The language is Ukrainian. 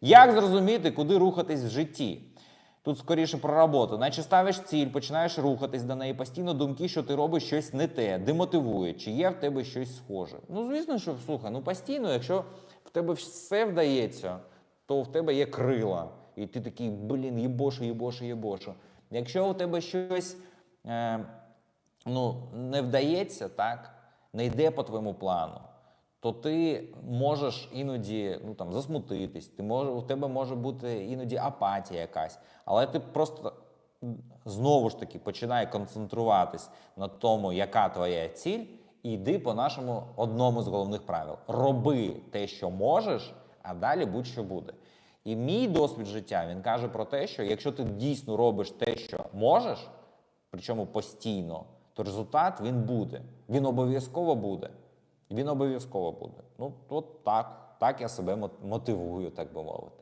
Як зрозуміти, куди рухатись в житті? Тут скоріше про роботу. Наче ставиш ціль, починаєш рухатись до неї, постійно думки, що ти робиш щось не те, демотивує, чи є в тебе щось схоже. Ну, звісно, що слухай, ну постійно, якщо в тебе все вдається, то в тебе є крила. І ти такий, блін, єбошу, єбошу, єбошу. Якщо у тебе щось е, ну, не вдається, так, не йде по твоєму плану, то ти можеш іноді ну, там, засмутитись, ти може, у тебе може бути іноді апатія якась, але ти просто знову ж таки починай концентруватись на тому, яка твоя ціль, і йди по нашому одному з головних правил. Роби те, що можеш, а далі будь-що буде. І мій досвід життя він каже про те, що якщо ти дійсно робиш те, що можеш, причому постійно, то результат він буде. Він обов'язково буде. Він обов'язково буде. Ну, от так. Так я себе мот- мотивую, так би мовити.